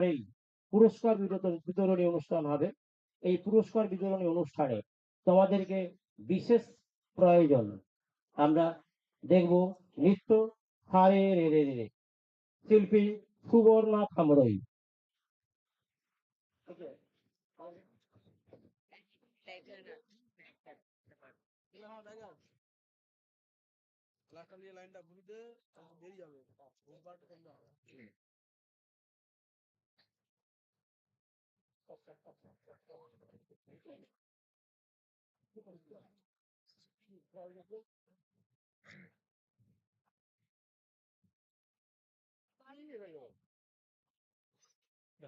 এই পুরস্কার বিতরণী অনুষ্ঠান হবে। এই পুরস্কার বিতরণী অনুষ্ঠানে তোমাদেরকে বিশেষ প্রয়োজন। আমরা দেখব নৃত্য হারে রে রে রে। শিল্পী সুবর্ণা খামরই। লাইনটা ঘুরি দে বেরিয়ে যাবে ঘুরপাট করলে হবে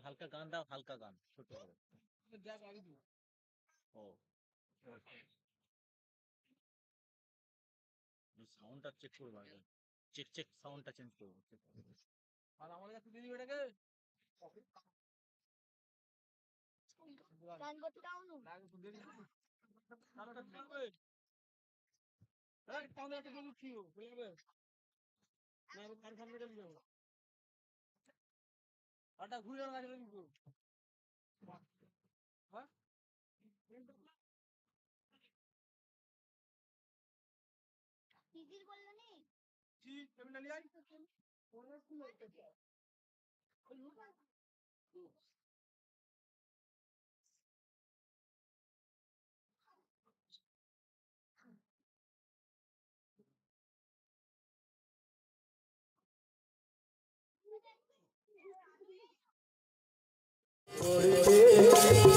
হালকা গান দাও, হালকা গান, ছোট। ও। সাউন্ডটা চেক করব আগে। চেক চেক সাউন্ডটা চেঞ্জ করব। আর আমাদের কাছে দিয়ে দিবে এটাকে? গান করতে দাও ওটা চলবে। এই, তাহলে একটা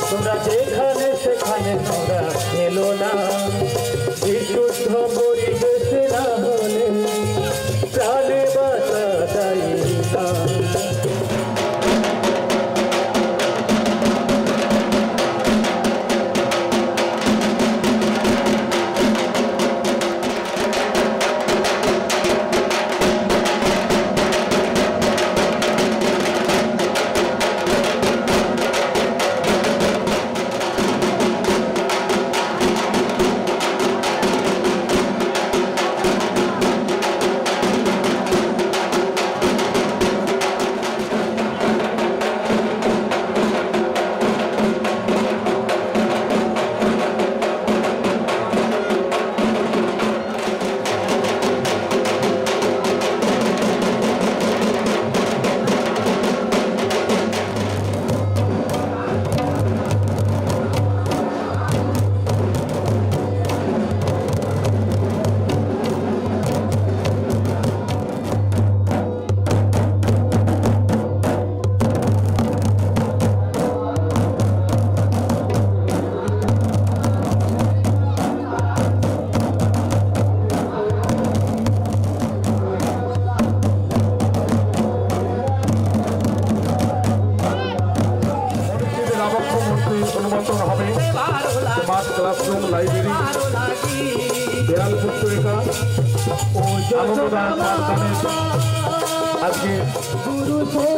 তোমরা যেখানে সেখানে তোমরা খেলো না।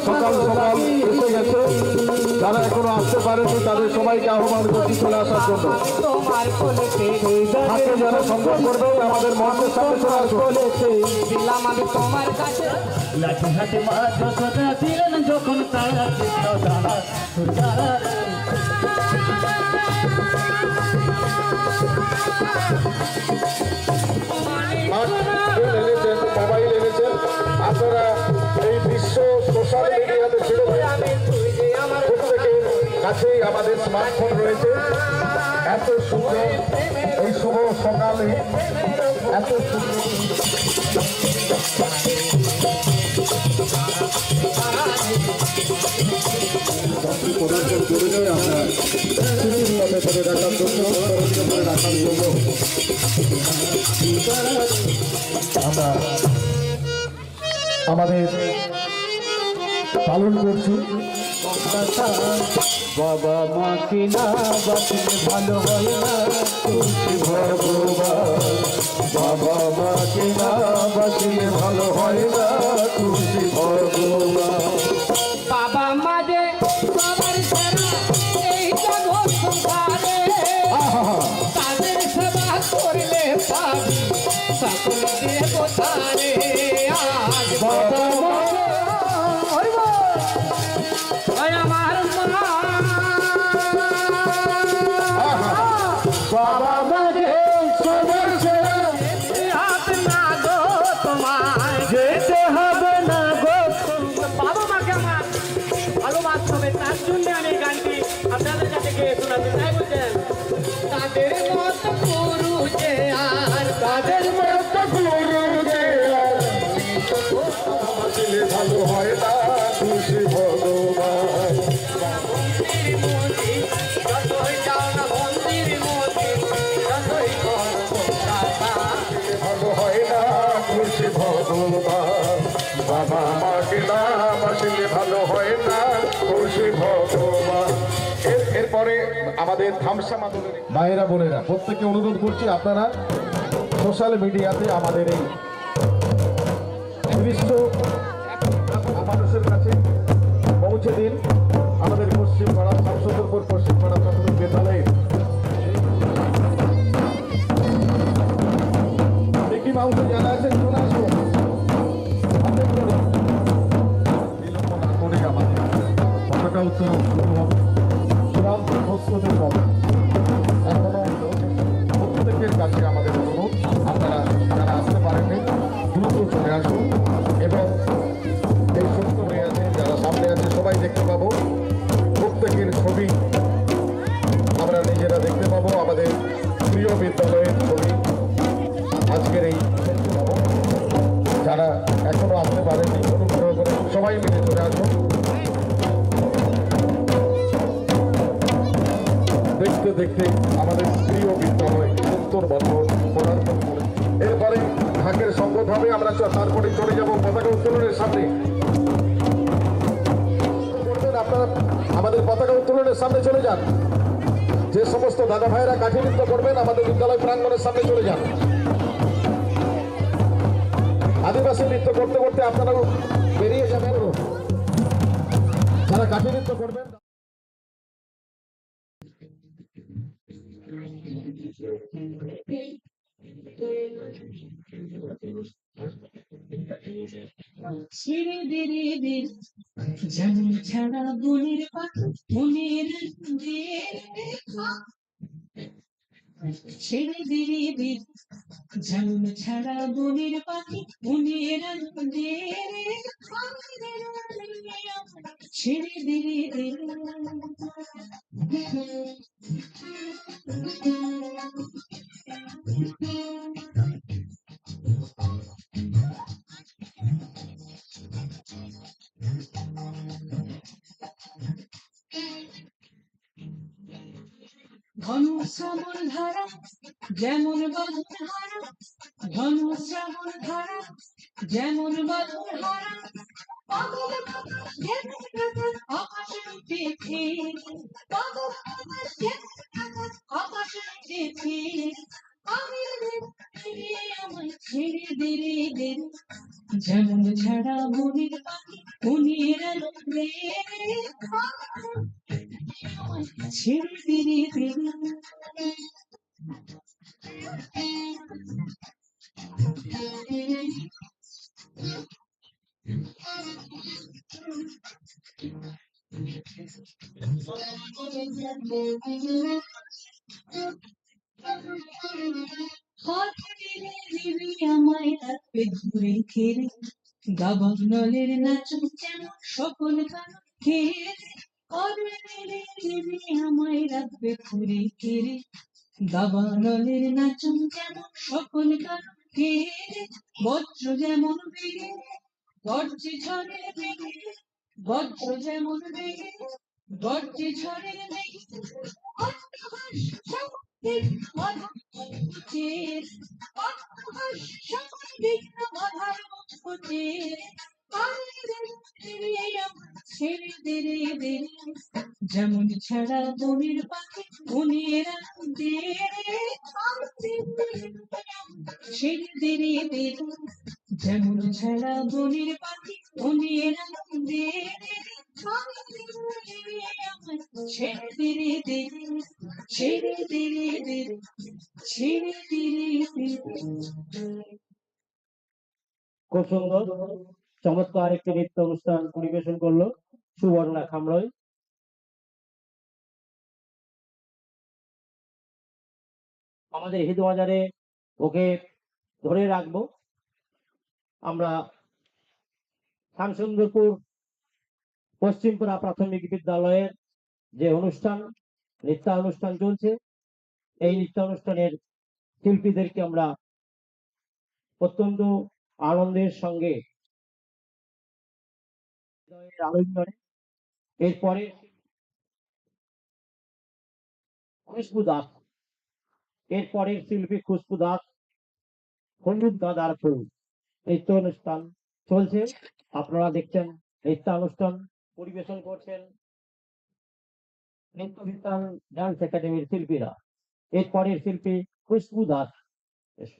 সকাল সকাল এসে গেছে যারা এখনও আসতে পারেনি তাদের সবাইকে আহ্বান করছি চলে আসার জন্য হাতে যারা সংগ্রহ করবে আমাদের মঞ্চের সাথে চলে মা যখন তারা কাছেই আমাদের স্মার্টফোন রয়েছে। এত সুন্দর, এই শুভ সকালে এত সুন্দর। করে আমরা করে জন্য আমরা আমাদের পালন করছি। বাবা মাকে না বাঁচলে ভালো হয় না, তুলসী ভগবান। বাবা মাকে না বাঁচলে ভালো হয় না, তুলসী ভগবান। আমার মা বাবা মাকে না বাসিলে ভালো হয় না। খুশি ভগবান এরপরে আমাদের থামসা মাদলের মায়েরা বোনেরা প্রত্যেকে অনুরোধ করছি আপনারা সোশ্যাল মিডিয়াতে আমাদের এই দৃশ্য উত্তোলন শুরু চূড়ান্ত প্রত্যেকের কাছে আমাদের অনুরোধ আপনারা যারা আসতে পারেননি দ্রুত চলে আসুন এবং এই সুস্থ হয়ে আছে যারা সামনে আছে সবাই দেখতে পাবো প্রত্যেকের ছবি আমরা নিজেরা দেখতে পাবো। আমাদের প্রিয় বিদ্যালয়ের ছবি আজকের এই যারা এখনও আসতে পারেননি, অনুগ্রহ করে সবাই মিলে চলে আসুন। দেখতে দেখতে আমাদের প্রিয় বিদ্যালয়, উত্তর করে এরপরে ঢাকের সংগত হবে, আমরা তারপরে চলে যাব পতাকা উত্তোলনের সামনে। আপনারা, আমাদের পতাকা উত্তোলনের সামনে চলে যান। যে সমস্ত দাদা ভাইয়েরা কাঠি নৃত্য করবেন, আমাদের বিদ্যালয় প্রাঙ্গণের সামনে চলে যান। আদিবাসী নৃত্য করতে করতে আপনারাও বেরিয়ে যাবেন। যারা কাঠি নৃত্য করবেন ছেড়ে দে রে দে যেমন ছাড়া বনের পাখি মনের ছেড়ে দে রে দে যেমন ছাড়া বনের পাখি মনের ছেড়ে দে রে দে ঘন শ্রাবণ ধারা যেমন বাঁধন হারা ঘন শ্রাবণ ধারা যেমন বাঁধন হারা পাগল পাগল যেমন পাগল আকাশে উঠেছে পাগল পাগল যেমন পাগল আকাশে উঠেছে আমি আমায় ছেড়ে দে রে দে রে। যেমন ছাড়া মনের পাখি মনের আলো রে ছেড়ে দে রে দে রে। দিবি আমায় রাখবে ঘুরে ঘিরে দাবাব নলের নাচন যেমন সকল গান ঘিরে করবে দিলে দিবি আমায় রাখবে ঘুরে ঘিরে দাবা নলের নাচন যেমন সকল গান ঘিরে বজ্র যেমন বেগে গর্জে ঝড়ে বেগে বজ্র যেমন বেগে গর্জে ঝড়ে বেগে যেমন ছাড়া বনের পাখি মনের দে রে ছেড়ে দে রে দে রে। যেমন ছাড়া বনের পাখি মনের দে রে ছেড়ে দে মতো আরেকটি নৃত্য অনুষ্ঠান পরিবেশন করল সুবর্ণা খামরয়। আমাদের হিন্দু বাজারে ওকে ধরে রাখব। আমরা শ্যামসুন্দরপুর পশ্চিমপুরা প্রাথমিক বিদ্যালয়ের যে অনুষ্ঠান, নৃত্যানুষ্ঠান চলছে, এই নৃত্যানুষ্ঠানের শিল্পীদেরকে আমরা অত্যন্ত আনন্দের সঙ্গে এরপরে খুশবু দাস। এরপরের শিল্পী খুশবু দাস, হলুদ গাঁদার ফুল। নৃত্য অনুষ্ঠান চলছে। আপনারা দেখছেন নৃত্যানুষ্ঠান পরিবেশন করছেন নৃত্য ডান্স একাডেমির শিল্পীরা। এরপরের শিল্পী খুশবু দাস। এসো।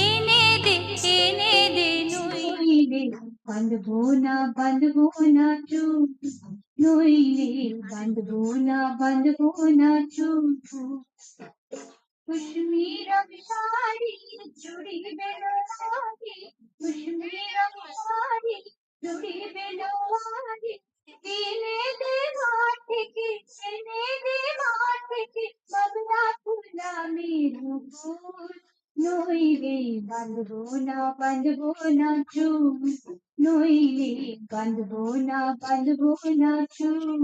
এনে দে এনে দে নইলে বাঁধবো না বাঁধবো না চুল নইলে বাঁধবো না বাঁধবো না চুল কুসুমি রং শাড়ি চুড়ি বেলোয়ারি কুসুমি রং শাড়ি চুড়ি বেলোয়ারি বাঁধবো না চুল নইলে বাঁধবো না বাঁধবো না চুল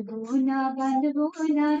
de bu oyna, ben de bu oyna.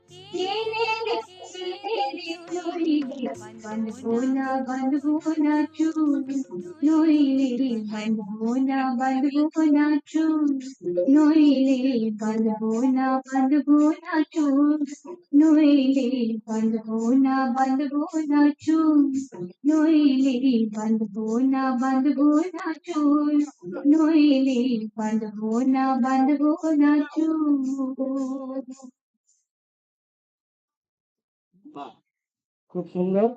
নইলে বাঁধবো না বাঁধবো না চুল হলুদ গানার রাঙা কলার হলুদ গানার রাঙা কলার জেনে রে জেনে খুব সুন্দর।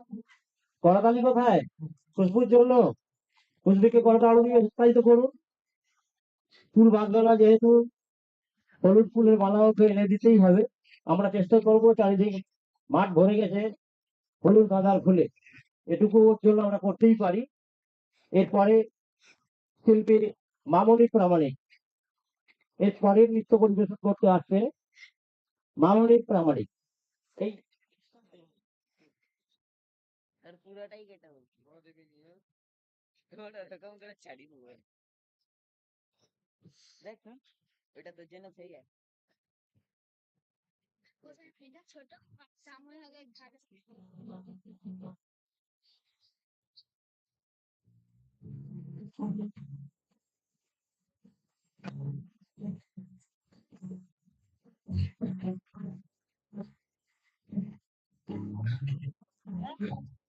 করতালি কোথায়? খুশবুর জন্য। খুশবিকে আরও দিয়ে উৎসাহিত করুন। ফুল বাঁধলো না যেহেতু। হলুদ ফুলের মালাও তো এনে দিতেই হবে। আমরা চেষ্টা করব চারিদিকে মাঠ ভরে গেছে হলুদ গাঁদার ফুলে। এটুকু ওর জন্য আমরা করতেই পারি। এরপরে শিল্পী মামনি প্রামাণিক। এরপরে নৃত্য পরিবেশন করতে আসবে মামনি প্রামাণিক। এই পুরোটাই কেটে বলছি। ওটা ওরকম করে ছাড়ি দেবো দেখ না ওটা তোর জন্য সেই আছে ছোট? সামনে আগে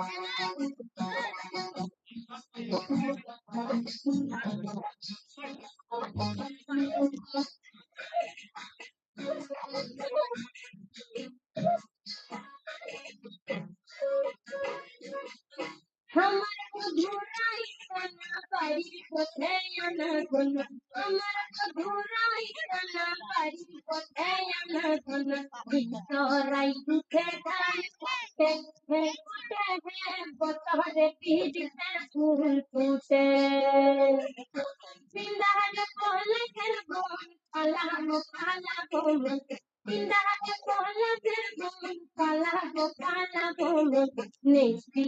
আমার বিতরাই দুঃখে কুটে হে বতরে পিড়িতে ফুল ফুটে। পিন্দার কোলে খেল বোন আলাম কালা বোন পিন্দার কোলে খেল বোন কালা গো কালা বোন নেছি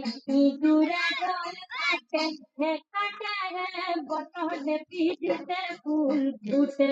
দূরে কাটে কাটে বতরে পিড়িতে ফুল ফুটে।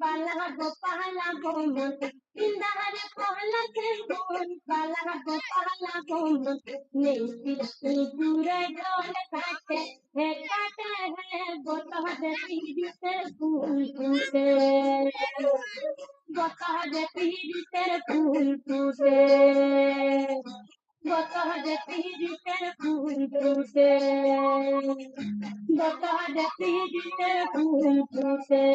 मोहन गोपाला गोविंद बिंदार पहला के मोहन बाला गोपाला गोविंद नीति पूरे डोल काटे है काटे है गोतह देती से फूल टूटे गोतह देती से फूल टूटे বতরে পিড়িতে ফুল ফুটে বতরে পিড়িতে ফুল ফুটে